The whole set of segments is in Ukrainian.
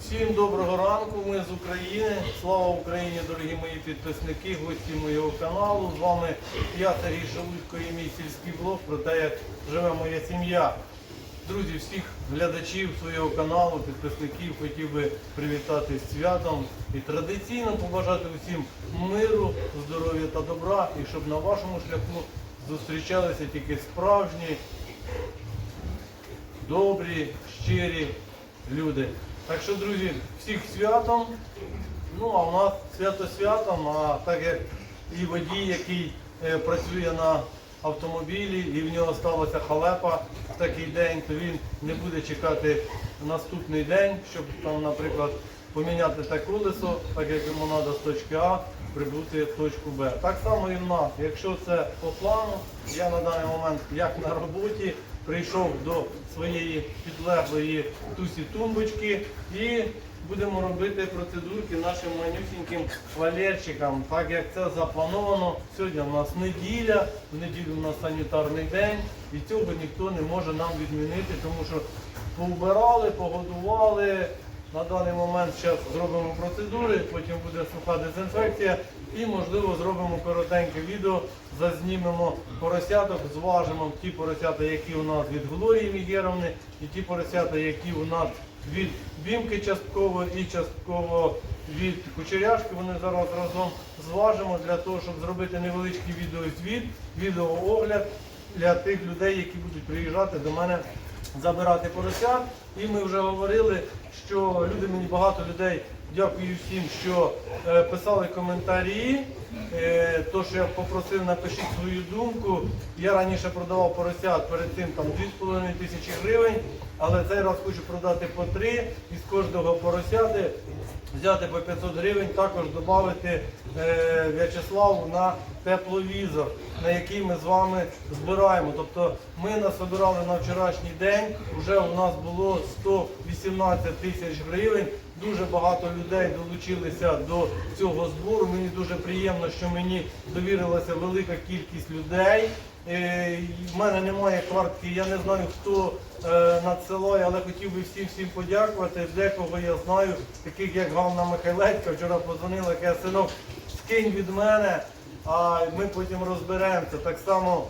Всім доброго ранку, ми з України. Слава Україні, дорогі мої підписники, гості моєго каналу. З вами я, Сергій Шелудько і мій сільський блог про те, як живе моя сім'я. Друзі, всіх глядачів свого каналу, підписників хотів би привітати з святом і традиційно побажати усім миру, здоров'я та добра, і щоб на вашому шляху зустрічалися тільки справжні, добрі, щирі люди. Так що, друзі, всіх святом. Ну, а у нас свято святом, а так як і водій, який е, працює на автомобілі, і в нього сталася халепа в такий день, то він не буде чекати наступний день, щоб там, наприклад, поміняти те колесо, так як йому треба з точки А прибути в точку Б. Так само і в нас. Якщо це по плану, я на даний момент як на роботі прийшов до своєї підлеглої тусі тумбочки і будемо робити процедурки нашим манюсіньким валерчикам, так як це заплановано. Сьогодні у нас неділя, в неділю у нас санітарний день, і цього ніхто не може нам відмінити, тому що поубирали, погодували. На даний момент зараз зробимо процедури, потім буде суха дезінфекція і, можливо, зробимо коротеньке відео, зазнімемо поросяток, зважимо ті поросята, які у нас від Глорії Мігеровни, і ті поросята, які у нас від Бімки частково і частково від Кучеряшки. Вони зараз разом зважимо для того, щоб зробити невеличкий відеозвіт, відеоогляд для тих людей, які будуть приїжджати до мене забирати поросят. І ми вже говорили, що люди мені багато людей. Дякую всім, що е, писали коментарі. Е, то, що я попросив, напишіть свою думку. Я раніше продавав поросят перед цим там 2,5 тисячі гривень, але цей раз хочу продати по 3 і з кожного поросяти взяти по 500 гривень, також додати е, В'ячеславу на тепловізор, на який ми з вами збираємо. Тобто ми насобирали на вчорашній день, вже у нас було 118 тисяч гривень. Дуже багато людей долучилися до цього збору. Мені дуже приємно, що мені довірилася велика кількість людей. Е, В мене немає квартки, я не знаю, хто е, надсилає, але хотів би всім всім подякувати. Декого я знаю, таких як Ганна Михайлецька, вчора позвонила, каже, синок, скинь від мене, а ми потім розберемося. Так само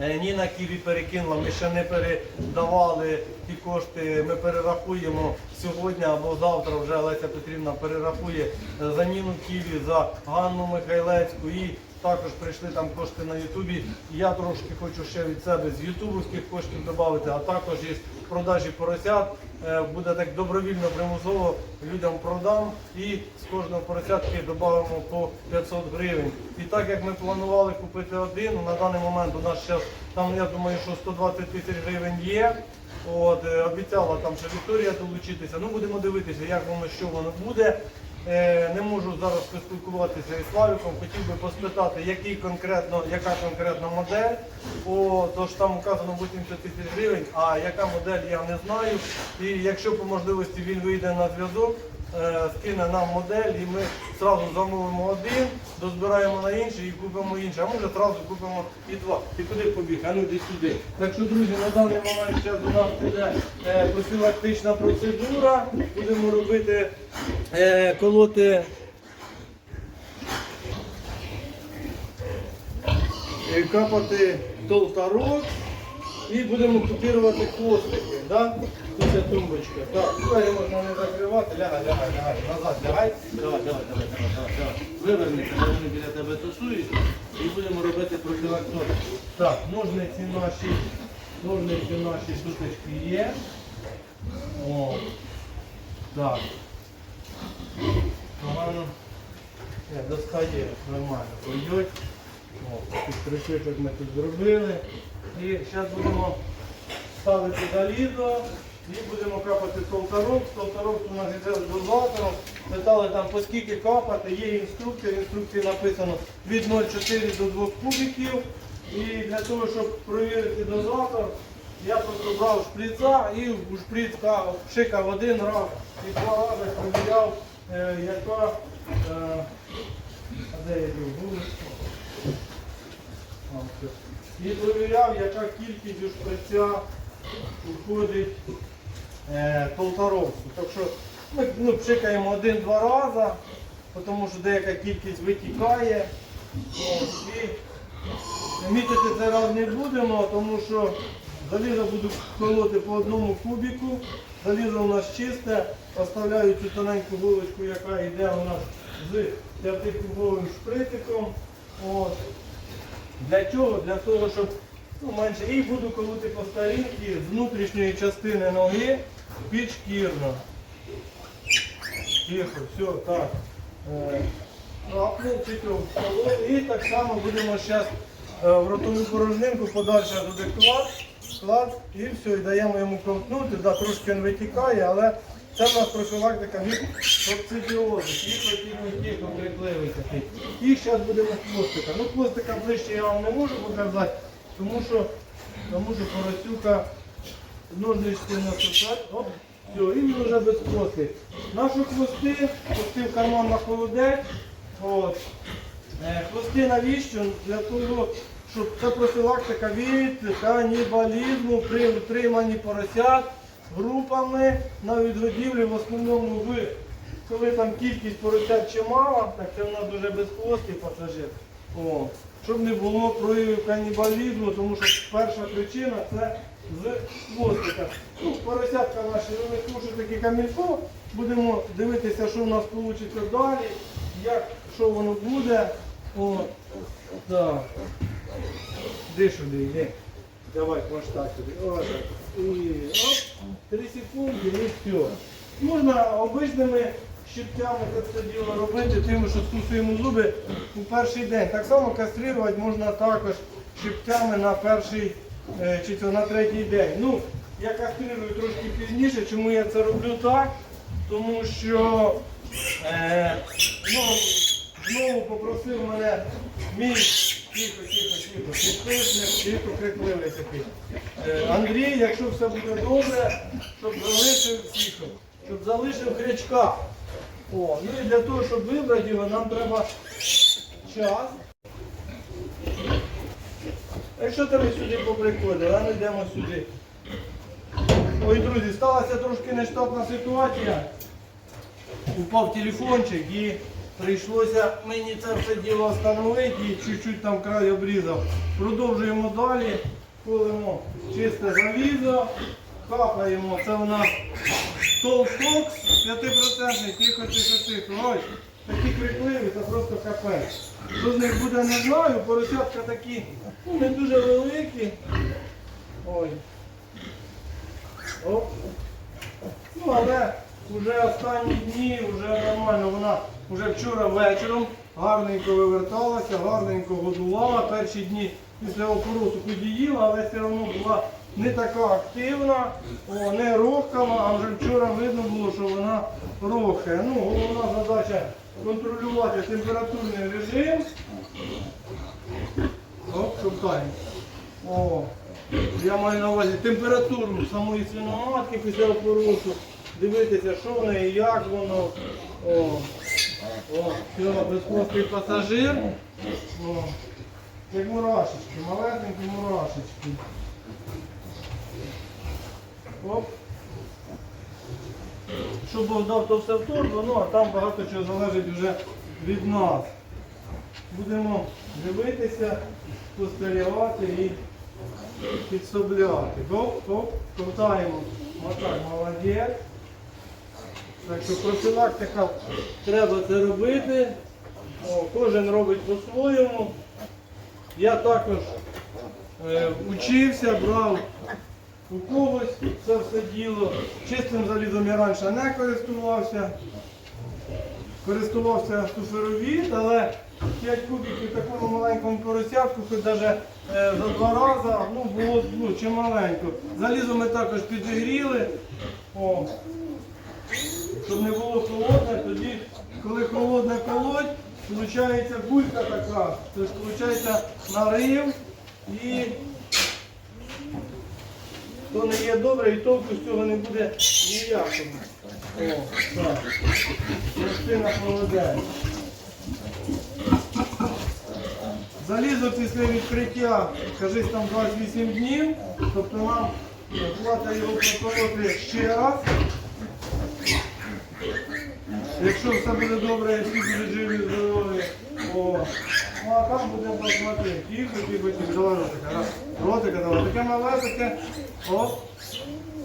Е, Ніна Ківі перекинула, ми ще не передавали ті кошти, ми перерахуємо сьогодні або завтра вже Леся Петрівна перерахує за Ніну Ківі, за Ганну Михайлецьку і також прийшли там кошти на Ютубі. Я трошки хочу ще від себе з ютубовських коштів додати, а також із продажі поросят. Е, Буде так добровільно примусово людям продам і з кожного поросятки додамо по 500 гривень. І так як ми планували купити один, на даний момент у нас зараз там я думаю, що 120 тисяч гривень є. От, е, обіцяла там ще Вікторія долучитися. Ну будемо дивитися, як воно що воно буде. Е, не можу зараз поспілкуватися із Славіком. Хотів би поспитати, який конкретно, яка конкретна модель. Тож там вказано 80 тисяч гривень, а яка модель я не знаю. І якщо по можливості він вийде на зв'язок, скине нам модель і ми одразу замовимо один, дозбираємо на інший і купимо інший. А може одразу купимо і два. Ти куди побіг? А ну йди сюди. Так що, друзі, на даний момент зараз у нас буде е, профілактична процедура. Будемо робити е, колоти. е, Капати толтарок і будемо купувати хвостики. Да? Тут ця тумбочка. Так, двері можна не закривати. Лягай, лягай, лягай. Назад лягай. Давай, давай, давай, давай, давай, давай. Вивернися, бо вони біля тебе тусуються. І будемо робити профілактику. Так, ножниці наші, ножниці наші суточки є. О. Так. Погано. Не, достає нормально. Пойдуть. Крючочок ми тут зробили. І зараз будемо ставити залізо і будемо капати толтарок. Толтарок у нас йде з дозатором. Питали там по скільки капати, є інструкція, в інструкції написано від 0,4 до 2 кубиків. І для того, щоб перевірити дозатор, я просто брав шприца і у шприц пшикав один раз і два рази перевіряв, е, яка, е, а де я був, все. І перевіряв, яка кількість у шприця уходить е. Так що ми ну, пшикаємо один-два рази, тому що деяка кількість витікає. Мітити це раз не будемо, тому що залізо буду колоти по одному кубіку. Залізо у нас чисте, оставляю цю тоненьку вуличку, яка йде у нас з п'ятикубовим шпритиком. От. Для чого? Для того, щоб ну, менше. І буду колоти по старінки з внутрішньої частини ноги підшкірно. Тихо, все, так. Е, тільки. І так само будемо зараз в ротову порожнинку подальше туди клад, клад і все, і даємо йому ковтнути, да, трошки він витікає, але це в нас профілактика від кокцидіозу. Тихо, тихо, тихо, крикливий такий. І зараз будемо хвостика. Ну хвостика ближче я вам не можу показати, тому що, тому що поросюка ножнички насосать. Оп, все, і він вже без хвости. Наші хвости, пустив карман на холодець. От. Е, Хвости навіщо? Для того, щоб це профілактика від канібалізму при утриманні поросят групами на відгодівлі в основному в коли там кількість поросят чимала, так це в нас дуже безхвостий пасажир. О, щоб не було проявів канібалізму, тому що перша причина це з хвостика. Ну, поросятка наші, вони слушають такі камілько, будемо дивитися, що в нас вийде далі, як, що воно буде. О, так. Де сюди, йди. Давай, масштаб сюди. О, так. І оп, три секунди і все. Можна обичними щипцями це діло робити, тим, що стусуємо зуби у перший день. Так само кастрирувати можна також щипцями на перший е, чи то на третій день. Ну, я кастрирую трошки пізніше. Чому я це роблю так? Тому що е, ну, знову попросив мене мій тихо, тихо, тихо, підписник, тихо, крикливий такий. Е, Андрій, якщо все буде добре, щоб залишив тихо, щоб залишив крячка. О, ну і для того, щоб вибрати його, нам треба час. Якщо тебе сюди поприходили, а ми йдемо сюди. Ой, друзі, сталася трошки нештатна ситуація. Упав телефончик і прийшлося мені це все діло встановити і чуть-чуть там край обрізав. Продовжуємо далі, колемо чисте залізо, капаємо. Це у нас Толфокс 5% тихо, тихо, тихо. Ой, такі крикливі, це просто капець. Що з них буде, не знаю, поросятка такі ну, не дуже великі. Ой. Оп. Ну, але вже останні дні, вже нормально, вона вже вчора вечором гарненько виверталася, гарненько годувала. Перші дні після опоросу підіїла, але все одно була не така активна, о, не рохкала, а вже вчора видно було, що вона рохає. Ну, головна задача контролювати температурний режим. Оп, шукаємо. О, я маю на увазі температуру самої свиноматки після опоросу. Дивитися, що в неї, як воно. О, о, все, безхвостий пасажир. О, як мурашечки, малесенькі мурашечки. Оп. Що Бог дав, то все в торбу, ну а там багато чого залежить вже від нас. Будемо дивитися, спостерігати і підсобляти. Гоп, гоп, ковтаємо. Отак, молодець. Так що профілактика треба це робити. О, кожен робить по-своєму. Я також е, учився, брав у когось це все діло. Чистим залізом я раніше не користувався. Користувався суферовід, але 5 кубиків такому маленькому поросятку, хоч навіть е, за два рази, ну, було ну, чималенько. Залізо ми також підігріли. О, щоб не було холодне, тоді, коли холодне колоть, виходить булька така, тобто виходить нарив і то не є добре і толку з цього не буде ніякого. О, так. Частина холодець. Залізо після відкриття, кажись там 28 днів, тобто нам Плата його проколоти ще раз. Якщо все буде добре, всі будуть живі, здорові, ну а там будемо посмотрети. Тихо, тихо, тихо, давай ротика, раз. Ротика давай, таке мале, таке, о,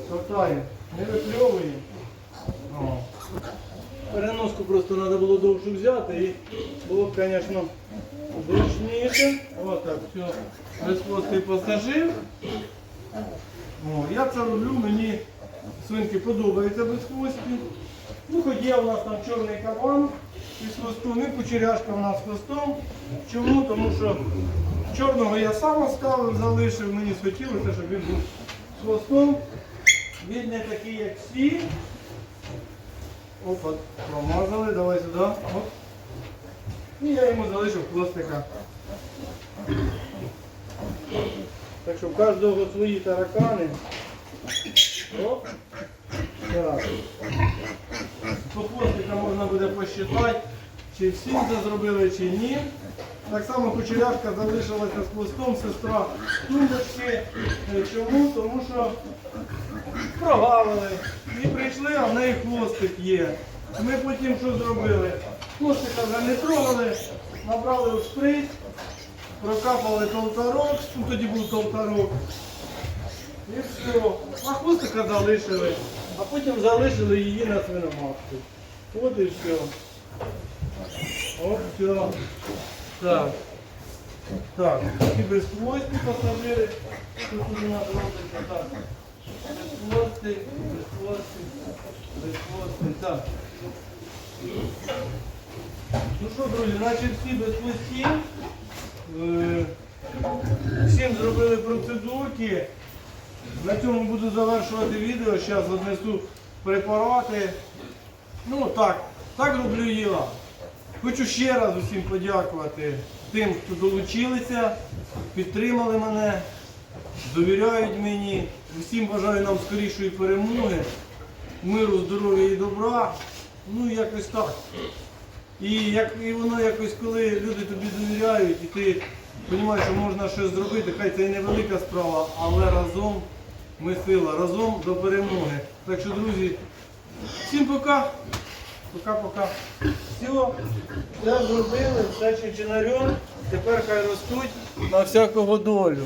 тортає, не випльовує. О. Переноску просто треба було довше взяти і було б, звісно, зручніше. Ось так, все, безхвостий посажив. О, я це роблю, мені свинки подобаються безхвості. Ну, хоч є у нас там чорний кабан із хвостом, і кучеряшка у нас з хвостом. Чому? Тому що чорного я сам оставив, залишив, мені схотілося, щоб він був з хвостом. Він не такий, як всі. Опа, промазали, давай сюди. Оп. І я йому залишив хвостика. Так що в кожного свої таракани. Оп. Так. По хвостика можна буде посчитати, чи всі це зробили, чи ні. Так само кучерявка залишилася з хвостом, сестра тумбочки. Е, Чому? Тому що прогавили. І прийшли, а в неї хвостик є. Ми потім що зробили? Хвостика вже не трогали, набрали у шприц, прокапали толтарок, ну тоді був толтарок. І все. А хвостика залишили, а потім залишили її на свиноматку. От і все. От все. Так. Так, і безхвості пасажири. Тут у нас робиться так. Без хвости, без Безхвости, безхвости, безхвости. Так. Ну що, друзі, значить всі безхвості. Е, Всім зробили процедурки. На цьому буду завершувати відео. Зараз однесу препарати. Ну так, так роблю я. Хочу ще раз усім подякувати тим, хто долучилися, підтримали мене, довіряють мені. Усім бажаю нам скорішої перемоги, миру, здоров'я і добра. Ну якось так. І як і воно якось, коли люди тобі довіряють, і ти розумієш, що можна щось зробити, хай це і невелика справа, але разом ми сила, разом до перемоги. Так що, друзі, всім пока. Пока-пока. Все, все зробили, все чинчинарем. Тепер хай ростуть на всякого долю.